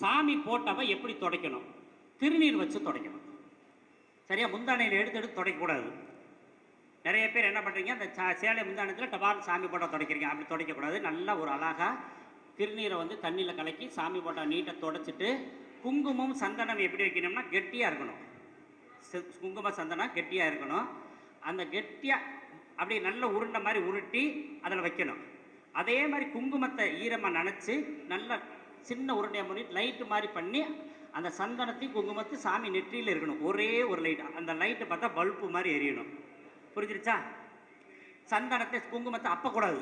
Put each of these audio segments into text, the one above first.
சாமி போட்டவ எப்படி துடைக்கணும்? திருநீர் வச்சு துடைக்கணும். சரியா? முந்தானையில் எடுத்து எடுத்து துடைக்கக்கூடாது. நிறைய பேர் என்ன பண்ணுறீங்க அந்த சா சேலை முந்தானத்தில் டபால் சாமி போட்டா துடைக்கிறீங்க. அப்படி துடைக்கக்கூடாது. நல்லா ஒரு அழகாக திருநீரை வந்து தண்ணியில் கலக்கி சாமி போட்டா நீட்டை துடைச்சிட்டு குங்குமம் சந்தனம் எப்படி வைக்கணும்னா கெட்டியாக இருக்கணும். குங்கும சந்தனம் கெட்டியாக இருக்கணும். அந்த கெட்டியாக அப்படியே நல்ல உருண்டை மாதிரி உருட்டி அதில் வைக்கணும். அதே மாதிரி குங்குமத்தை ஈரமாக நினச்சி நல்லா சின்ன உருண்டையாக பண்ணி லைட்டு மாதிரி பண்ணி அந்த சந்தனத்தையும் குங்குமத்தை சாமி நெற்றியில் இருக்கணும். ஒரே ஒரு லைட் அந்த லைட்டை பார்த்தா பல்பு மாதிரி எரியணும். புரிஞ்சிருச்சா? சந்தனத்தை குங்குமத்தை அப்பக்கூடாது.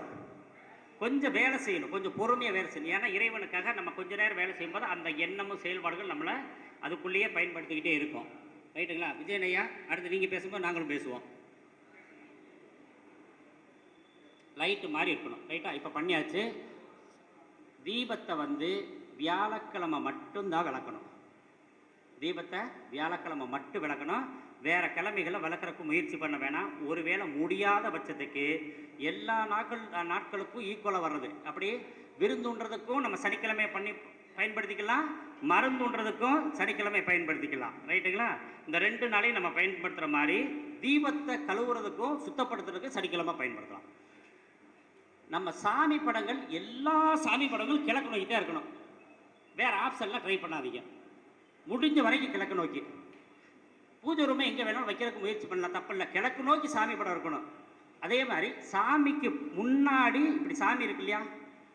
கொஞ்சம் வேலை செய்யணும். கொஞ்சம் பொறுமையாக வேலை செய்யணும். ஏன்னா இறைவனுக்காக நம்ம கொஞ்ச நேரம் வேலை செய்யும்போது அந்த எண்ணமும் செயல்பாடுகள் நம்மளை அதுக்குள்ளேயே பயன்படுத்திக்கிட்டே இருக்கும். ரைட்டுங்களா? விஜயனையா அடுத்து நீங்கள் பேசும்போது நாங்களும் பேசுவோம். லைட்டு மாதிரி இருக்கணும். ரைட்டா? இப்போ பண்ணியாச்சு. தீபத்தை வந்து வியாழக்கிழமை மட்டும்தான் விளக்கணும். தீபத்தை வியாழக்கிழமை மட்டும் விளக்கணும். வேறு கிழமைகளை விளக்குறதுக்கு முயற்சி பண்ண வேணாம். ஒருவேளை முடியாத பட்சத்துக்கு எல்லா நாட்கள் நாட்களுக்கும் ஈக்குவலாக வர்றது. அப்படி விருந்துன்றதுக்கும் நம்ம சனிக்கிழமை பண்ணி பயன்படுத்திக்கலாம். மருந்துன்றதுக்கும் சனிக்கிழமை பயன்படுத்திக்கலாம். ரைட்டுங்களா? இந்த ரெண்டு நாளையும் நம்ம பயன்படுத்துகிற மாதிரி தீபத்தை கழுவுறதுக்கும் சுத்தப்படுத்துறதுக்கும் சனிக்கிழமை பயன்படுத்தலாம். நம்ம சாமி படங்கள் எல்லா சாமி படங்களும் கிழக்கு நோக்கி தான் இருக்கணும். வேற ஆப்ஷன்லாம் ட்ரை பண்ணாதீங்க. முடிஞ்ச வரைக்கும் கிழக்கு நோக்கி. பூஜை ரூமை எங்கே வேணாலும் வைக்கிறதுக்கு முயற்சி பண்ணலாம். தப்பில்ல கிழக்கு நோக்கி சாமி படம் இருக்கணும். அதே மாதிரி சாமிக்கு முன்னாடி இப்படி சாமி இருக்கு இல்லையா?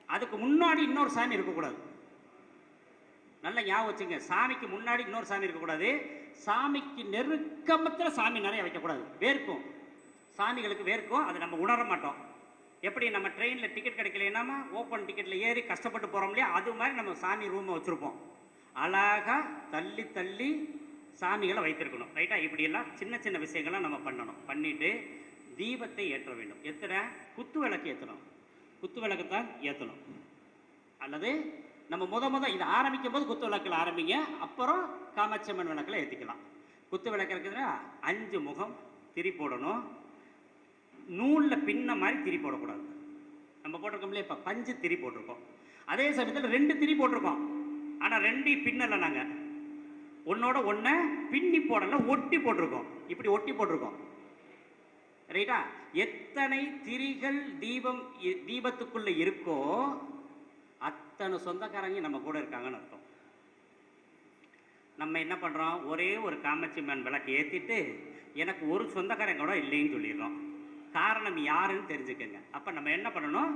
அதுக்கு முன்னாடி இன்னொரு சாமி இருக்கக்கூடாது. நல்லா ஞாபகம் வச்சுங்க. சாமிக்கு முன்னாடி இன்னொரு சாமி இருக்கக்கூடாது. சாமிக்கு நெருக்கமத்தில் சாமி நிறைய வைக்கக்கூடாது. வேர்க்கும். சாமிகளுக்கு வேர்க்கும். அதை நம்ம உணர மாட்டோம். எப்படி நம்ம ட்ரெயினில் டிக்கெட் கிடைக்கலன்னா ஓப்பன் டிக்கெட்டில் ஏறி கஷ்டப்பட்டு போகிறோம் இல்லையா? அது மாதிரி நம்ம சாமி ரூமை வச்சுருப்போம். அழகாக தள்ளி தள்ளி சாமிகளை வைத்திருக்கணும். ரைட்டா இப்படியெல்லாம் சின்ன சின்ன விஷயங்களை நம்ம பண்ணணும். பண்ணிட்டு தீபத்தை ஏற்ற வேண்டும். எத்தனை? குத்து விளக்கு ஏற்றணும். குத்து விளக்கு தான் ஏற்றணும். அல்லது நம்ம முத முத இதை ஆரம்பிக்கும் போது குத்து விளக்கில் ஆரம்பிங்க. அப்புறம் காமாட்சியம்மன் விளக்கில் ஏற்றிக்கலாம் குத்து விளக்கு இருக்குதுன்னா அஞ்சு முகம் திரி போடணும். நூலில் பின்ன மாதிரி திரி போடக்கூடாது. நம்ம போட்டிருக்கோம்ல இப்போ பஞ்சு திரி போட்டிருக்கோம். அதே சமயத்தில் ரெண்டு திரி போட்டிருக்கோம். ஆனால் ரெண்டு பின்னலை நாங்கள் ஒன்னோட ஒன்றை பின்னி போடலை ஒட்டி போட்டிருக்கோம். இப்படி ஒட்டி போட்டிருக்கோம். ரைட்டா? எத்தனை திரிகள் தீபம் தீபத்துக்குள்ளே இருக்கோ அத்தனை சொந்தக்காரங்க நம்ம கூட இருக்காங்கன்னு அர்த்தம். நம்ம என்ன பண்ணுறோம் ஒரே ஒரு காமாட்சியம்மன் விளக்கு ஏற்றிட்டு எனக்கு ஒரு சொந்தக்காரங்க கூட இல்லைன்னு சொல்லிடுறோம். காரணம் யாருன்னு தெரிஞ்சுக்கங்க. அப்போ நம்ம என்ன பண்ணணும்?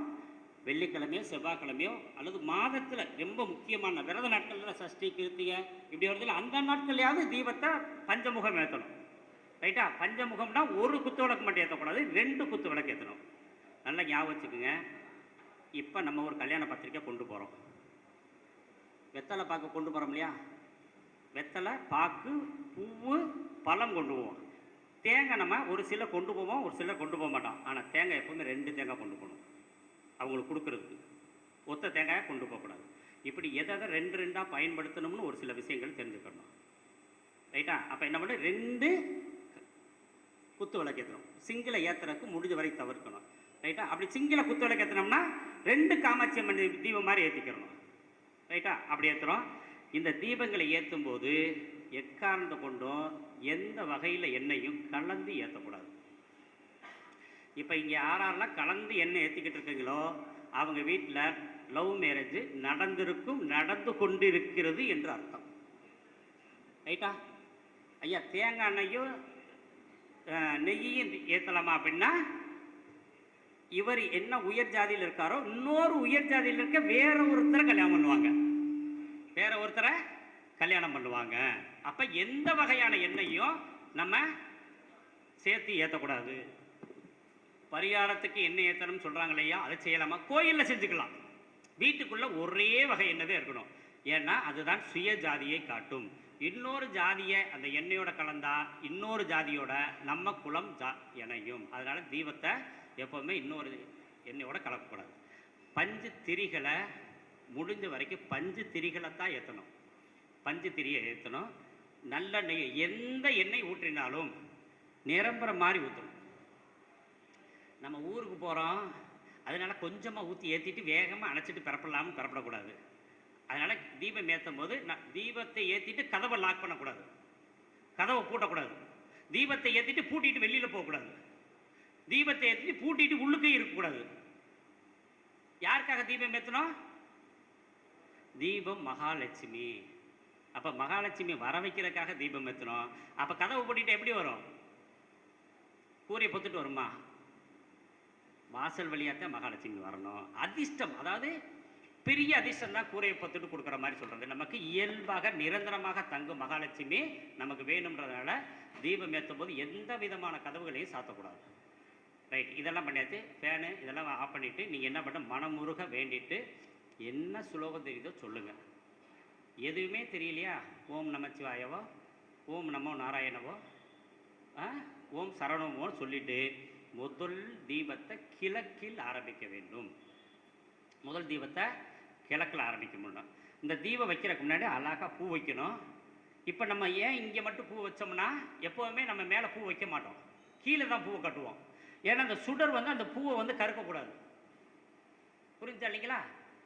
வெள்ளிக்கிழமையோ செவ்வாய்க்கிழமையோ அல்லது மாதத்தில் ரொம்ப முக்கியமான விரத நாட்களில் சஷ்டி கிருத்திகை இப்படி வருதுல அந்த நாட்கள்லையாவது தீபத்தை பஞ்சமுகம் ஏற்றணும் ரைட்டா? பஞ்சமுகம்னா ஒரு குத்து விளக்கு மட்டும் ஏற்றக்கூடாது ரெண்டு குத்து விளக்கு ஏற்றணும் நல்லா ஞாபகம் வச்சுக்கோங்க. இப்போ நம்ம ஒரு கல்யாண பத்திரிக்கை கொண்டு போகிறோம் வெத்தலை பாக்கு கொண்டு போகிறோம் இல்லையா? வெத்தலை பாக்கு பூவு பழம் கொண்டு போவோம். தேங்காய் நம்ம ஒரு சில கொண்டு போவோம் ஒரு சில கொண்டு போக மாட்டோம். ஆனால் தேங்காய் எப்போவுமே ரெண்டு தேங்காய் கொண்டு போகணும். அவங்களுக்கு கொடுக்குறதுக்கு. ஒத்த தேங்காயை கொண்டு போகக்கூடாது இப்படி எதை எதை ரெண்டு ரெண்டாக பயன்படுத்தணும்னு ஒரு சில விஷயங்கள் தெரிஞ்சுக்கணும். ரைட்டா? அப்போ என்ன பண்ணு? ரெண்டு குத்து விளக்கு ஏற்றணும் சிங்கிளை ஏற்றுறதுக்கு முடிஞ்ச வரை தவிர்க்கணும். ரைட்டா? அப்படி சிங்கிளை குத்து விளக்கு ஏற்றினோம்னா ரெண்டு காமாட்சி அம்மன் தீபம் மாதிரி ஏற்றிக்கிறணும் ரைட்டா? அப்படி ஏற்றுறோம் இந்த தீபங்களை ஏற்றும் போது எக்காரணத்தை கொண்டும் எந்த வகையில் எண்ணெயும் கலந்து ஏற்றக்கூடாது இப்போ இங்கே யாரெல்லாம் கலந்து எண்ணெய் ஏற்றிக்கிட்டு இருக்கீங்களோ அவங்க வீட்டில் லவ் மேரேஜ் நடந்திருக்கும் நடந்து கொண்டிருக்கிறது என்று அர்த்தம். ரைட்டா? ஐயா தேங்காய் எண்ணெயும் நெய்யையும் ஏற்றலாமா அப்படின்னா இவர் என்ன உயர் ஜாதியில் இருக்காரோ இன்னொரு உயர் ஜாதியில் இருக்க வேற ஒருத்தரை கல்யாணம் பண்ணுவாங்க. வேற ஒருத்தரை கல்யாணம் பண்ணுவாங்க. அப்ப எந்த வகையான எண்ணெயும் நம்ம சேர்த்து ஏற்றக்கூடாது பரிகாரத்துக்கு எண்ணெய் ஏற்றணும்னு சொல்றாங்க இல்லையா? அதை செய்யலாமா? கோயிலில் செஞ்சுக்கலாம். வீட்டுக்குள்ள ஒரே வகை எண்ணெய் இருக்கணும். ஏன்னா அதுதான் சுய ஜாதியை காட்டும். இன்னொரு ஜாதியை அந்த எண்ணெயோட கலந்தா இன்னொரு ஜாதியோட நம்ம குலம் ஜா இணையும். அதனால தீபத்தை எப்போவுமே இன்னொரு எண்ணெயோட கலக்கக்கூடாது. பஞ்சு திரிகளை முடிஞ்ச வரைக்கும் பஞ்சு திரிகளை தான் ஏற்றணும் பஞ்சத்திரியை ஏற்றணும். நல்ல நெய் எந்த எண்ணெய் ஊற்றினாலும் நிரம்புற மாதிரி ஊற்றணும். நம்ம ஊருக்கு போகிறோம் அதனால கொஞ்சமாக ஊற்றி ஏற்றிட்டு வேகமாக அணைச்சிட்டு பிறப்படலாம்னு பிறப்படக்கூடாது அதனால் தீபம் ஏற்றும் போது நான் தீபத்தை ஏற்றிட்டு கதவை லாக் பண்ணக்கூடாது. கதவை பூட்டக்கூடாது. தீபத்தை ஏற்றிட்டு பூட்டிட்டு வெளியில் போகக்கூடாது. தீபத்தை ஏற்றிட்டு பூட்டிட்டு உள்ளுக்கே இருக்கக்கூடாது. யாருக்காக தீபம் ஏற்றணும் தீபம் மகாலட்சுமி. அப்போ மகாலட்சுமி வர வைக்கிறதுக்காக தீபம் ஏற்றணும் அப்போ கதவை பூட்டிட்டு எப்படி வரும்? கூரையை பொத்துட்டு வருமா? வாசல் வழியாகத்தான் மகாலட்சுமி வரணும். அதிர்ஷ்டம் அதாவது பெரிய அதிர்ஷ்டம் தான் கூரையை பொத்துட்டு கொடுக்குற மாதிரி சொல்கிறது நமக்கு இயல்பாக நிரந்தரமாக தங்கும் மகாலட்சுமி நமக்கு வேணுன்றதுனால தீபம் ஏற்றும் போது எந்த விதமான கதவுகளையும் சாத்தக்கூடாது. ரைட் இதெல்லாம் பண்ணியாச்சு. ஃபேனு இதெல்லாம் ஆஃப் பண்ணிவிட்டு நீங்கள் என்ன பண்ண மனமுருக வேண்டிட்டு என்ன சுலோகம் தெரியுதோ சொல்லுங்கள் எதுவுமே தெரியலையா? ஓம் நமச்சிவாயவோ ஓம் நமோ நாராயணவோ ஆ? ஓம் சரணமோன்னு சொல்லிட்டு முதல் தீபத்தை கிழக்கில் ஆரம்பிக்க வேண்டும். முதல் தீபத்தை கிழக்கில் ஆரம்பிக்க முடியும். இந்த தீபம் வைக்கிறதுக்கு முன்னாடி அழகாக பூ வைக்கணும். இப்போ நம்ம ஏன் இங்கே மட்டும் பூ வச்சோம்னா எப்போவுமே நம்ம மேலே பூ வைக்க மாட்டோம். கீழே தான் பூவை கட்டுவோம். ஏன்னா அந்த சுடர் வந்து அந்த பூவை வந்து கருக்கக்கூடாது. புரிஞ்சா இல்லைங்களா?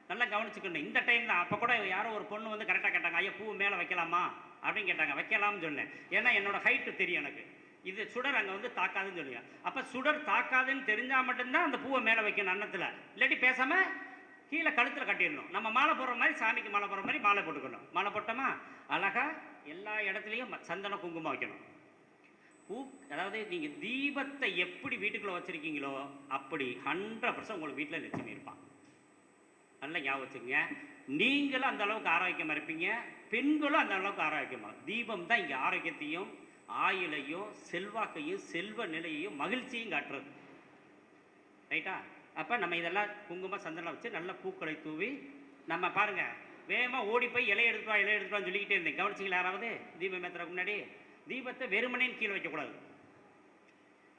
நல்லா கவனிச்சுக்கணும். இந்த டைம் தான் அப்போ கூட யாரோ ஒரு பொண்ணு வந்து கரெக்டாக கேட்டாங்க ஐயா பூ மேலே வைக்கலாமா? அப்படின்னு கேட்டாங்க. வைக்கலாம்னு சொன்னேன். ஏன்னா என்னோட ஹைட்டு தெரியும் எனக்கு. இது சுடர் அங்கே வந்து தாக்காதுன்னு சொல்லுங்க. அப்போ சுடர் தாக்காதுன்னு தெரிஞ்சால் மட்டும்தான் அந்த பூவை மேலே வைக்கணும் அன்னத்தில். இல்லாட்டி பேசாமல் கீழே கழுத்தில் கட்டிடணும். நம்ம மாலை போடுற மாதிரி சாமிக்கு மாலை போடுற மாதிரி மாலை போட்டுக்கணும். மாலை போட்டோமா? அழகாக எல்லா இடத்துலையும் சந்தன குங்குமம் வைக்கணும். பூ அதாவது நீங்கள் தீபத்தை எப்படி வீட்டுக்குள்ளே வச்சுருக்கீங்களோ அப்படி ஹண்ட்ரட் பர்சன்ட் உங்களுக்கு வீட்டில் லட்சுமி இருப்பான் நல்லா ஞாபகத்துக்குங்க நீங்களும் அந்த அளவுக்கு ஆரோக்கியமாக இருப்பீங்க. பெண்களும் அந்த அளவுக்கு ஆரோக்கியமாக தீபம் தான் இங்கே ஆரோக்கியத்தையும் ஆயுளையும் செல்வாக்கையும் செல்வ நிலையையும் மகிழ்ச்சியும் காட்டுறது. ரைட்டா? அப்போ நம்ம இதெல்லாம் குங்குமம் சந்தனம் வச்சு நல்ல பூக்களை தூவி நம்ம பாருங்க வேகமாக ஓடி போய் இலைய எடுத்துவா இலைய எடுத்துட்டு சொல்லிக்கிட்டே இருந்தேன். கவனிச்சிங்களா யாராவது? தீபம் ஏற்றுறதுக்கு முன்னாடி. தீபத்தை வெறுமனேன்னு கீழே வைக்கக்கூடாது.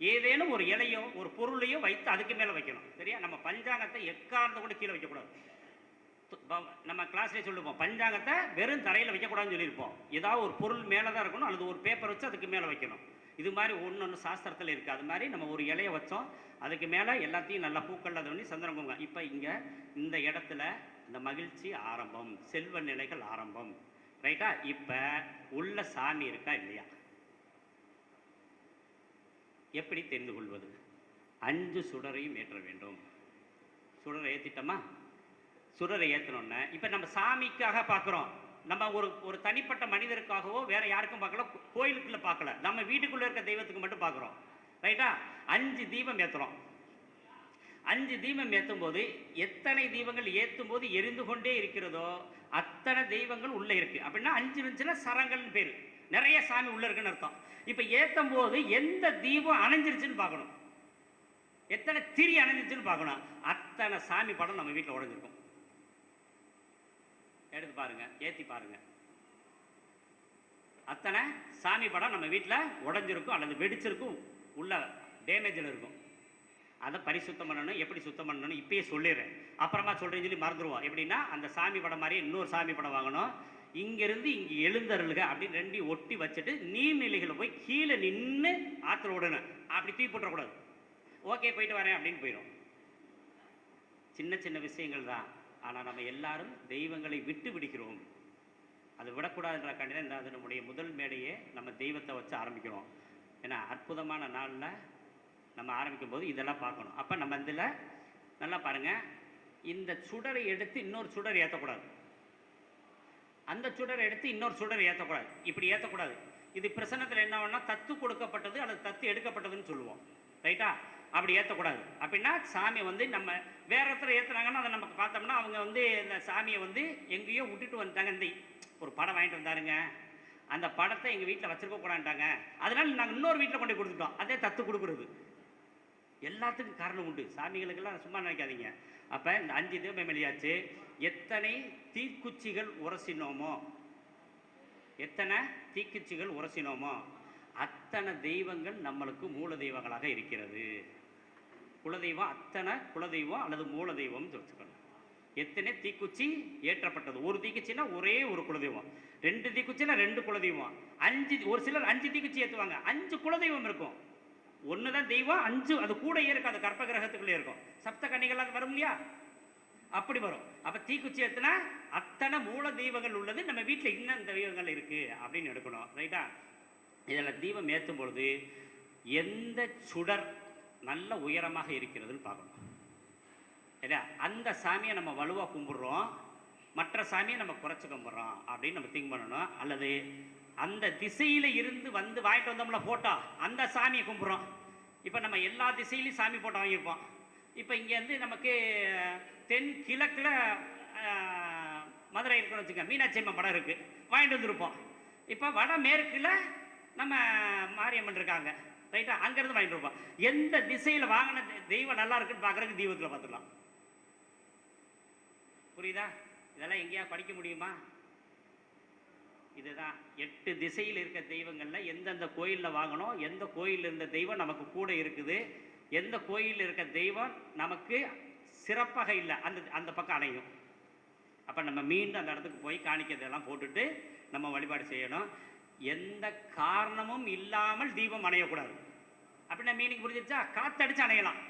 ஏதேனும் ஒரு இலையோ ஒரு பொருளையோ வைத்து அதுக்கு மேலே வைக்கணும். சரியா? நம்ம பஞ்சாங்கத்தை எக்காரணத்தை கூட கீழே வைக்கக்கூடாது. நம்ம கிளாஸ்லேயே சொல்லுவோம் பஞ்சாங்கத்தை வெறும் தரையில் வைக்கக்கூடாதுன்னு சொல்லியிருப்போம். ஏதாவது ஒரு பொருள் மேலே தான் இருக்கணும் அல்லது ஒரு பேப்பர் வச்சு அதுக்கு மேலே வைக்கணும். இது மாதிரி ஒன்று ஒன்று சாஸ்திரத்தில் இருக்குது அது மாதிரி நம்ம ஒரு இலையை வச்சோம் அதுக்கு மேலே எல்லாத்தையும் நல்லா பூக்கள் அது பண்ணி சந்திரன் இப்போ இங்கே இந்த இடத்துல இந்த மகிழ்ச்சி ஆரம்பம் செல்வ நிலைகள் ஆரம்பம். ரைட்டா இப்போ உள்ள சாமி இருக்கா இல்லையா? எப்படி தெரிந்து கொள்வது? அஞ்சு சுடரையும் ஏற்ற வேண்டும். சுடரை ஏற்றிட்டோமா சுடரை ஏற்றணுன்னே இப்போ நம்ம சாமிக்காக பார்க்குறோம் நம்ம ஒரு ஒரு தனிப்பட்ட மனிதருக்காகவோ வேற யாருக்கும் பார்க்கல கோயிலுக்குள்ளே பார்க்கல நம்ம வீட்டுக்குள்ளே இருக்க தெய்வத்துக்கு மட்டும் பார்க்குறோம் ரைட்டா அஞ்சு தீபம் ஏற்றுறோம் அஞ்சு தீபம் ஏற்றும் போது எத்தனை தீபங்கள் ஏற்றும் போது எரிந்து கொண்டே இருக்கிறதோ அத்தனை தெய்வங்கள் உள்ளே இருக்கு. அப்படின்னா அஞ்சு இருந்துச்சுன்னா சரங்கள்னு பேர். நிறைய சாமி உள்ளே இருக்குன்னு அர்த்தம். இப்போ ஏற்றும் போது எந்த தீபம் அணைஞ்சிருச்சுன்னு பார்க்கணும் எத்தனை திரி அணைஞ்சிருச்சுன்னு பார்க்கணும் அத்தனை சாமி படம் நம்ம வீட்டில் உடஞ்சிருக்கும். எடுத்து பாருங்க ஏற்றி பாருங்க. அத்தனை சாமி படம் நம்ம வீட்டில் உடஞ்சிருக்கும் அல்லது வெடிச்சிருக்கும். உள்ள டேமேஜில் இருக்கும். அதை பரிசுத்தம் பண்ணணும் எப்படி சுத்தம் பண்ணணும்னு இப்பயே சொல்லிடுறேன். அப்புறமா சொல்கிறேன்னு சொல்லி மறந்துடுவோம் எப்படின்னா அந்த சாமி படம் மாதிரி இன்னொரு சாமி படம் வாங்கணும். இங்கேருந்து இங்கே எழுந்தருளுக அப்படின்னு ரெண்டி ஒட்டி வச்சுட்டு நீர்நிலைகளில் போய் கீழே நின்று ஆற்றுல விடணும் அப்படி தூக்கி போட்டுறக்கூடாது. ஓகே போயிட்டு வரேன் அப்படின்னு போயிடும் சின்ன சின்ன விஷயங்கள் தான். ஆனால் நம்ம எல்லாரும் தெய்வங்களை விட்டு விடுகிறோம். அது விடக்கூடாதுன்ற கண்டிதான் இந்த அது நம்முடைய முதல் மேடையே நம்ம தெய்வத்தை வச்சு ஆரம்பிக்கிறோம். ஏன்னா அற்புதமான நாளில் நம்ம ஆரம்பிக்கும் போது இதெல்லாம் பார்க்கணும். அப்போ நம்ம இதில் நல்லா பாருங்கள் இந்த சுடரை எடுத்து இன்னொரு சுடர் ஏற்றக்கூடாது அந்த சுடரை எடுத்து இன்னொரு சுடர் ஏற்றக்கூடாது இப்படி ஏற்றக்கூடாது இது பிரசன்னத்தில் என்ன வேணால் தத்து கொடுக்கப்பட்டது அல்லது தத்து எடுக்கப்பட்டதுன்னு சொல்லுவோம். ரைட்டா? அப்படி ஏற்றக்கூடாது அப்படின்னா சாமி வந்து நம்ம வேற ஒருத்தர் ஏற்றுனாங்கன்னா அதை நம்ம பார்த்தோம்னா அவங்க வந்து இந்த சாமியை வந்து எங்கேயோ விட்டுட்டு வந்துட்டாங்க. இந்த ஒரு படம் வாங்கிட்டு வந்தாருங்க. அந்த படத்தை எங்கள் வீட்டில் வச்சிருக்க கூடாண்டாங்க அதனால நாங்கள் இன்னொரு வீட்டில் கொண்டு போய் கொடுத்துட்டோம். அதே தத்து கொடுக்குறது. எல்லாத்துக்கும் காரணம் உண்டு. சாமிகளுக்கெல்லாம் சும்மா நினைக்காதீங்க. அப்போ இந்த அஞ்சு தீபம் வெளியாச்சு எத்தனை தீக்குச்சிகள் உரசினோமோ? எத்தனை தீக்குச்சிகள் உரசினோமோ? அத்தனை தெய்வங்கள் நம்மளுக்கு மூல தெய்வங்களாக இருக்கிறது. குலதெய்வம் அத்தனை குலதெய்வம் அல்லது மூல தெய்வம் வச்சுக்கணும் எத்தனை தீக்குச்சி ஏற்றப்பட்டது? ஒரு தீக்குச்சின்னா ஒரே ஒரு குலதெய்வம். ரெண்டு தீக்குச்சின்னா ரெண்டு குலதெய்வம். அஞ்சு ஒரு சிலர் அஞ்சு தீக்குச்சி ஏற்றுவாங்க அஞ்சு குலதெய்வம் இருக்கும். ஒன்று தான் தெய்வம் அஞ்சு அது கூடயே இருக்கும் அது கற்ப கிரகத்துக்குள்ளே இருக்கும். சப்த கன்னிகள் அது வரும் இல்லையா? அப்படி வரும். அப்ப தீக்குச்சி ஏற்றுனா அத்தனை மூல தெய்வங்கள் உள்ளது நம்ம வீட்டில் இன்னும் தெய்வங்கள் இருக்கு அப்படின்னு எடுக்கணும். ரைட்டா? இதில் தீபம் ஏற்றும் பொழுது எந்த சுடர் நல்ல உயரமாக இருக்கிறதுன்னு பார்க்கணும். இல்லையா? அந்த சாமியை நம்ம வலுவாக கும்பிட்றோம். மற்ற சாமியை நம்ம குறைச்சி கும்பிட்றோம் அப்படின்னு நம்ம திங்க் பண்ணணும். அல்லது அந்த திசையில் இருந்து வந்து வாங்கிட்டு வந்தோம்ல ஃபோட்டோ அந்த சாமியை கும்பிட்றோம். இப்போ நம்ம எல்லா திசையிலையும் சாமி ஃபோட்டோ வாங்கியிருப்போம். இப்போ இங்கேருந்து நமக்கு தென் கிழக்கில் மதுரை இருக்குன்னு வச்சுக்க மீனாட்சி அம்மன் படம் இருக்குது வாங்கிட்டு வந்திருப்போம். இப்போ வட மேற்கில் நம்ம மாரியம்மன் இருக்காங்க. ரைட்டா அங்கேருந்து வாங்கிட்டு இருப்பான் எந்த திசையில் வாங்கின தெய்வம் நல்லா இருக்குன்னு பார்க்குறதுக்கு தெய்வத்தில் பார்த்துக்கலாம் புரியுதா? இதெல்லாம் எங்கேயா படிக்க முடியுமா? இதுதான். எட்டு திசையில் இருக்க தெய்வங்கள்ல எந்தெந்த கோயிலில் வாங்கணும் எந்த கோயிலில் இருந்த தெய்வம் நமக்கு கூட இருக்குது எந்த கோயிலில் இருக்க தெய்வம் நமக்கு சிறப்பாக இல்லை. அந்த அந்த பக்கம் அணையும் அப்போ நம்ம மீண்டும் அந்த இடத்துக்கு போய் காணிக்கிறதெல்லாம் போட்டுட்டு நம்ம வழிபாடு செய்யணும். எந்த காரணமும் இல்லாமல் தீபம் அணையக்கூடாது. அப்படின்னா மீனிங் புரிஞ்சிருச்சா? காத்தடிச்சு அணையலாம்.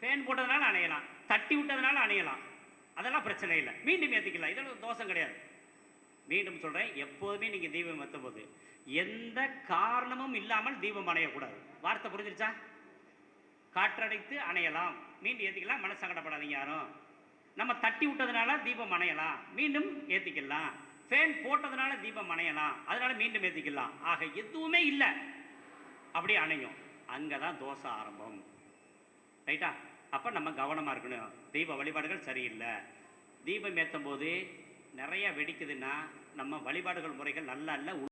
ஃபேன் போட்டதுனால அணையலாம். தட்டி விட்டதுனால அணையலாம். அதெல்லாம் பிரச்சனை இல்லை. மீண்டும் ஏற்றிக்கலாம் இதெல்லாம் தோஷம் கிடையாது. மீண்டும் சொல்கிறேன் எப்போதுமே நீங்கள் தீபம் ஏற்ற போது எந்த காரணமும் இல்லாமல் தீபம் அணையக்கூடாது. வார்த்தை புரிஞ்சிருச்சா? காற்றடைத்து அணையலாம். மீண்டும் ஏற்றிக்கலாம் மனசங்கடப்படாதீங்க யாரும். நம்ம தட்டி விட்டதுனால தீபம் அணையலாம். மீண்டும் ஏற்றிக்கலாம் ஃபேன் போட்டதுனால தீபம் அணையலாம். அதனால மீண்டும் ஏற்றிக்கலாம் ஆக எதுவுமே இல்லை. அப்படியே அணையும். அங்கே தான் தோசை ஆரம்பம். ரைட்டா? அப்போ நம்ம கவனமாக இருக்கணும். தீப வழிபாடுகள் சரியில்லை. தீபம் ஏற்றும் போது நிறைய வெடிக்குதுன்னா நம்ம வழிபாடுகள் முறைகள் நல்லா இல்லை